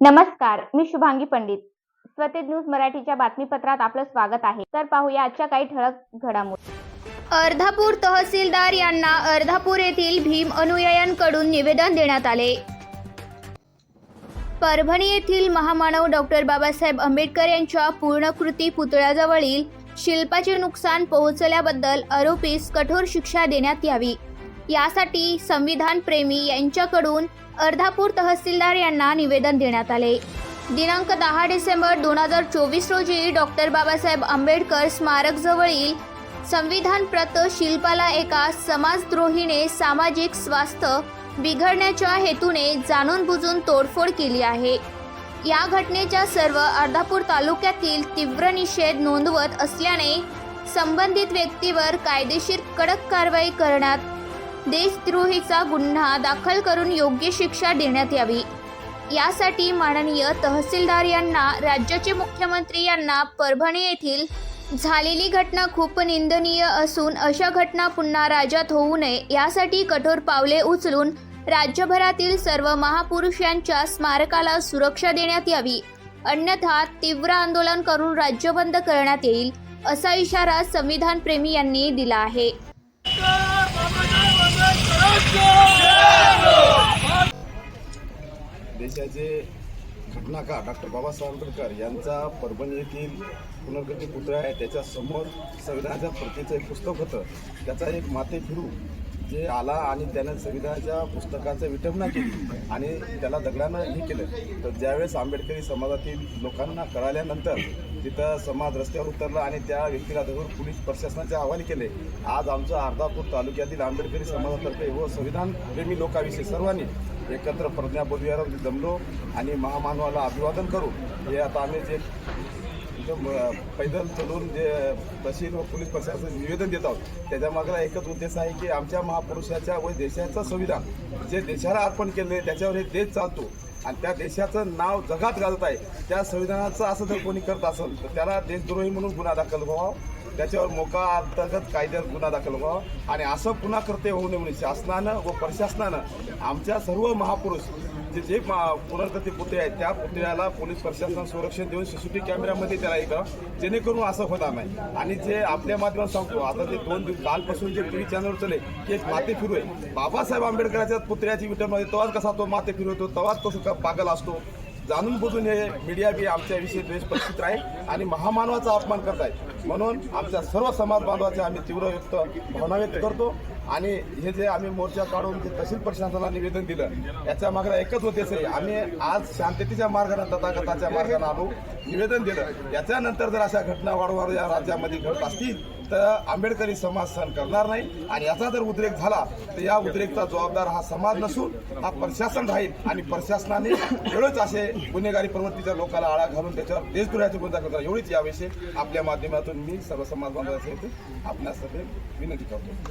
नमस्कार मी शुभांगी पंडित. स्वतेज न्यूज मराठीच्या बातमीपत्रात आपलं स्वागत आहे. तर पाहूया आजच्या काही ठळक घडामोडी. अर्धापूर तहसीलदार यांना अर्धापूर येथील भीम अनुयायांकडून निवेदन देण्यात आले. परभणी येथील महामानव डॉक्टर बाबासाहेब आंबेडकर यांच्या पूर्णकृती पुतळ्याजवळील शिल्पाचे नुकसान पोहोचल्याबद्दल आरोपीस कठोर शिक्षा देण्यात यावी. यासाठी संविधान प्रेमी यांच्याकडून अर्धापूर तहसीलदार यांना निवेदन देण्यात आले. दिनांक दहा डिसेंबर दोन हजार चोवीस रोजी डॉक्टर बाबासाहेब आंबेडकर स्मारकजवळील संविधान प्रत शिल्पाला एका समाजद्रोहीने सामाजिक स्वास्थ्य बिघडण्याच्या हेतूने जाणून बुजून तोडफोड केली आहे. या घटनेच्या सर्व अर्धापूर तालुक्यातील तीव्र निषेध नोंदवत असल्याने संबंधित व्यक्तीवर कायदेशीर कडक कारवाई करण्यात देशद्रोहीचा गुन्हा दाखल करून योग्य शिक्षा देण्यात यावी. यासाठी माननीय तहसीलदार यांना राज्याचे मुख्यमंत्री यांना परभणी येथील झालेली घटना खूप निंदनीय असून अशा घटना पुन्हा राज्यात होऊ नये यासाठी कठोर पावले उचलून राज्यभरातील सर्व महापुरुषांच्या स्मारकाला सुरक्षा देण्यात यावी. अन्यथा तीव्र आंदोलन करून राज्य बंद करण्यात येईल असा इशारा संविधान प्रेमी यांनी दिला आहे. देशाचे घटनाकार डॉक्टर बाबासाहेब आंबेडकर यांचा परभणी येथील पुनर्गती पुतळा आहे. त्याच्यासमोर संविधानाच्या प्रतीचं एक पुस्तक होतं. त्याचा एक माते फिरू जे आला आणि त्यानं संविधानाच्या पुस्तकाचं विटंबना केली आणि त्याला दगडानं हे केलं. तर ज्यावेळेस आंबेडकरी समाजातील लोकांना कळाल्यानंतर तिथं समाज रस्त्यावर उतरला आणि त्या व्यक्तीला धरून पोलीस प्रशासनाचे हवाले केले. आज आमचं अर्धापूर तालुक्यातील आंबेडकरी समाजातर्फे व संविधान प्रेमी लोकांविषयी सर्वांनी एकत्र प्रज्ञाबोधविहारात जमलो आणि महामानवाला अभिवादन करू हे आता आम्ही जे पैदल चलून जे तहसील व पोलीस प्रशासन निवेदन देत आहोत त्याच्यामागला एकच उद्देश आहे की आमच्या महापुरुषाच्या व देशाचं संविधान जे देशाला अर्पण केले त्याच्यावर हे देश चालतो. आणि त्या देशाचं नाव जगात घालत आहे. त्या संविधानाचं असं जर कोणी करत असेल तर त्याला देशद्रोही म्हणून गुन्हा दाखल व्हावा. त्याच्यावर मोका अंतर्गत कायद्यात गुन्हा दाखल व्हावा. आणि असं पुन्हा करते होऊ नये म्हणून शासनानं व प्रशासनानं आमच्या सर्व महापुरुष जे जे मा- पुनर्गती पुतळे आहेत त्या पुतळ्याला पोलीस प्रशासन संरक्षण देऊन सीसीटीव्ही कॅमेऱ्यामध्ये त्याला हे करा जेणेकरून असं होणार नाही आणि जे आपल्या माध्यमात सांगतो आता जे दोन दिवस कालपासून जे टी व्ही चॅनलवर चले की एक माते फिरू आहे. बाबासाहेब आंबेडकरांच्या पुतळ्याची विटरमध्ये तेव्हाच कसा तो माते फिरवतो तेव्हाच कसं पागल असतो. जाणून बुजून हे मीडिया बी आमच्याविषयी द्वेष परिस्थित आहे आणि महामानवाचा अपमान करत आहे म्हणून आमच्या सर्व समाज बांधवाचे आम्ही तीव्र व्यक्त भावना व्यक्त करतो. आणि हे जे आम्ही मोर्चा काढून जे तहसील प्रशासनाला निवेदन दिलं याच्या मागे एकच होते आहे. आम्ही आज शांततेच्या मार्गाने तथागताच्या मार्गाने आलो निवेदन दिलं. याच्यानंतर जर अशा घटना वारंवार या राज्यामध्ये घडत असतील तर आंबेडकरी समाज सहन करणार नाही. आणि याचा जर उद्रेक झाला तर या उद्रेकचा जबाबदार हा समाज नसून हा प्रशासन राहील. आणि प्रशासनाने एवढंच असे गुन्हेगारी प्रवृत्तीच्या लोकांना आळा घालून त्याच्यावर देशद्रोहाची गुन्हा करतात. एवढीच याविषयी आपल्या माध्यमातून मी सर्व समाज बांधवांसहित आपणास विनंती करतो.